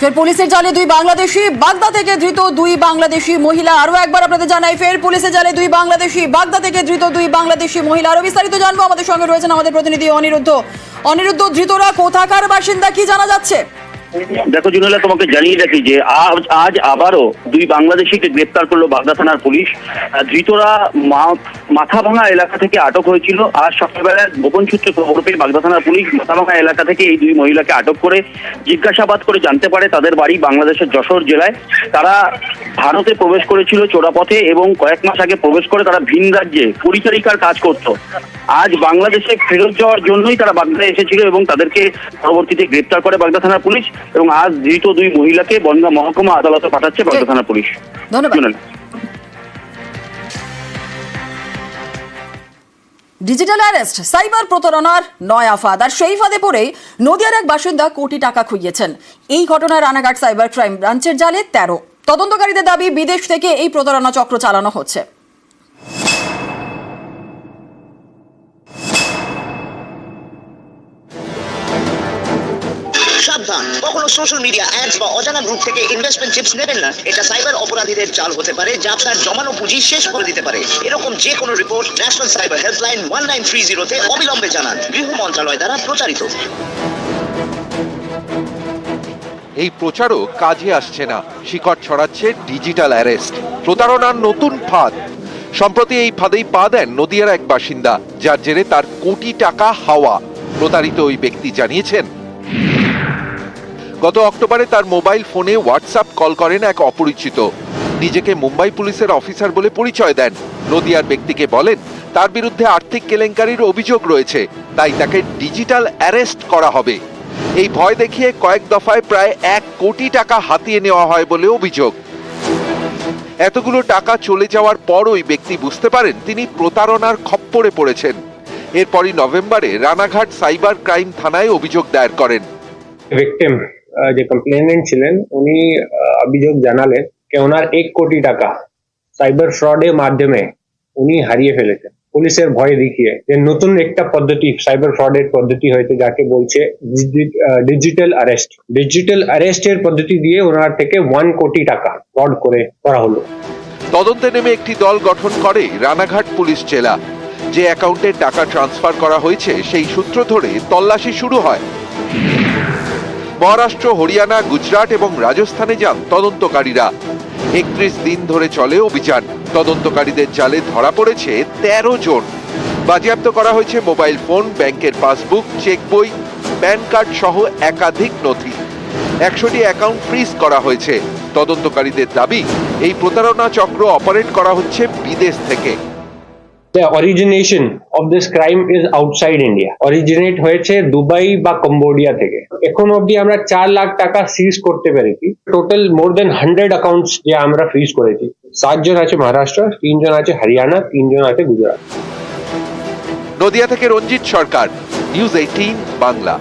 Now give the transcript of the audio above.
ফের পুলিশের জালে দুই বাংলাদেশি, বাগদা থেকে ধৃত দুই বাংলাদেশি মহিলা। আরও একবার আপনাদের জানাই, ফের পুলিশের জালে দুই বাংলাদেশি, বাগদা থেকে ধৃত দুই বাংলাদেশি মহিলা। আরও বিস্তারিত জানব। আমাদের সঙ্গে রয়েছেন আমাদের প্রতিনিধি অনিরুদ্ধ। অনিরুদ্ধ, ধৃতরা কোথাকার বাসিন্দা কি জানা যাচ্ছে? দেখো জুনেলা তোমাকে জানিয়ে রাখি যে আজ আজ আবারও দুই বাংলাদেশিকে গ্রেপ্তার করল বাগদা থানার পুলিশ। ধৃতরা মাথাভাঙা এলাকা থেকে আটক হয়েছিল। আজ সকালবেলা গোপন সূত্রে খবর পেয়ে বাগদা থানার পুলিশ মাথাভাঙা এলাকা থেকে এই দুই মহিলাকে আটক করে জিজ্ঞাসাবাদ করে জানতে পারে তাদের বাড়ি বাংলাদেশের যশোর জেলায়। তারা ভারতে প্রবেশ করেছিল চোরাপথে এবং কয়েক মাস আগে প্রবেশ করে তারা ভিন রাজ্যে পরিচারিকার কাজ করত। আজ বাংলাদেশে ফেরত যাওয়ার জন্যই তারা বাগদায় এসেছিল এবং তাদেরকে পরবর্তীতে গ্রেপ্তার করে বাগদা থানার পুলিশ এবং আজ ধৃত দুই মহিলাকে বনগা মহকুমা আদালতে পাঠাচ্ছে বাগদা থানার পুলিশ। ধন্যবাদ। ডিজিটাল অ্যারেস্ট সাইবার প্রতারণার নয়া ফাঁদ। আর সেই ফাঁদে পড়েই নদিয়ার এক বাসিন্দা কোটি টাকা খুইয়েছেন। এই ঘটনায় রানাঘাট সাইবার ক্রাইম ব্রাঞ্চের জালে তেরো। তদন্তকারীদের দাবি বিদেশ থেকে এই প্রতারণা চক্র চালানো হচ্ছে। সাবধান কখনো সোশ্যাল মিডিয়া অ্যাডস বা অজানা গ্রুপ থেকে ইনভেস্টমেন্ট টিপস নেবেন না। এটা সাইবার অপরাধীদের চাল হতে পারে, যা আপনার জমানো পুঁজি শেষ করে দিতে পারে। এরকম যে কোনো report national cyber helpline one nine three জিরোতে অবিলম্বে জানান। গৃহ মন্ত্রণালয় দ্বারা প্রচারিত। এই প্রচারও কাজে আসছে না। শিকড় ছড়াচ্ছে ডিজিটাল অ্যারেস্ট প্রতারণার নতুন ফাঁদ। সম্প্রতি এই ফাঁদেই পা দেন নদিয়ার এক বাসিন্দা, যার জেরে তার কোটি টাকা হাওয়া। প্রতারিত ওই ব্যক্তি জানিয়েছেন গত অক্টোবরে তার মোবাইল ফোনে হোয়াটসঅ্যাপ কল করেন এক অপরিচিত। নিজেকে মুম্বাই পুলিশের অফিসার বলে পরিচয় দেন। নদিয়ার ব্যক্তিকে বলেন, তার বিরুদ্ধে আর্থিক কেলেঙ্কারির অভিযোগ রয়েছে, তাই তাকে ডিজিটাল অ্যারেস্ট করা হবে। এই ভয় দেখিয়ে কয়েক দফায় প্রায় এক কোটি টাকা হাতিয়ে নেওয়া হয় বলে অভিযোগ। এতগুলো টাকা চলে যাওয়ার পর ওই ব্যক্তি বুঝতে পারেন, তিনি প্রতারণার খপ্পরে পড়েছেন। এরপরই নভেম্বরে রানাঘাট সাইবার ক্রাইম থানায় অভিযোগ দায়ের করেন। যে কমপ্লেনেন্ট ছিলেন, উনি অভিযোগ জানালেন যে ওনার এক কোটি টাকা সাইবার ফ্রডের মাধ্যমে উনি হারিয়ে ফেলেছেন। পুলিশের ভয় দেখিয়ে যে নতুন একটা পদ্ধতি সাইবার ফ্রডের পদ্ধতি হয়েছে যাকে বলছে ডিজিটাল অ্যারেস্ট ডিজিটাল অ্যারেস্টের পদ্ধতি দিয়ে ওনার থেকে ওয়ান কোটি টাকা ফ্রড করে করা হলো। তদন্তে নেমে একটি দল গঠন করে রানাঘাট পুলিশ জেলা। যে অ্যাকাউন্টে টাকা ট্রান্সফার করা হয়েছে, সেই সূত্র ধরে তল্লাশি শুরু হয়। মহারাষ্ট্র, হরিয়ানা, গুজরাট এবং রাজস্থানে যান তদন্তকারীরা। একত্রিশ দিন ধরে চলে অভিযান। তদন্তকারীদের জালে ধরা পড়েছে তেরো জন। বাজেয়াপ্ত করা হয়েছে মোবাইল ফোন, ব্যাংকের পাসবুক, চেক বই, প্যান কার্ড সহ একাধিক নথি। একশোটি অ্যাকাউন্ট ফ্রিজ করা হয়েছে। তদন্তকারীদের দাবি, এই প্রতারণা চক্র অপারেট করা হচ্ছে বিদেশ থেকে। The origination of this crime is outside India originate হয়েছে দুবাই বা কম্বোডিয়া থেকে। এখন অবধি আমরা চার লাখ টাকা সিজ করতে পেরেছি। Total more than hundred accounts যে আমরা ফ্রিজ করেছি। সাতজন আছে মহারাষ্ট্র, তিনজন আছে হরিয়ানা, তিনজন আছে গুজরাট। নদিয়া থেকে রঞ্জিত সরকার নিউজ এইটিন বাংলা।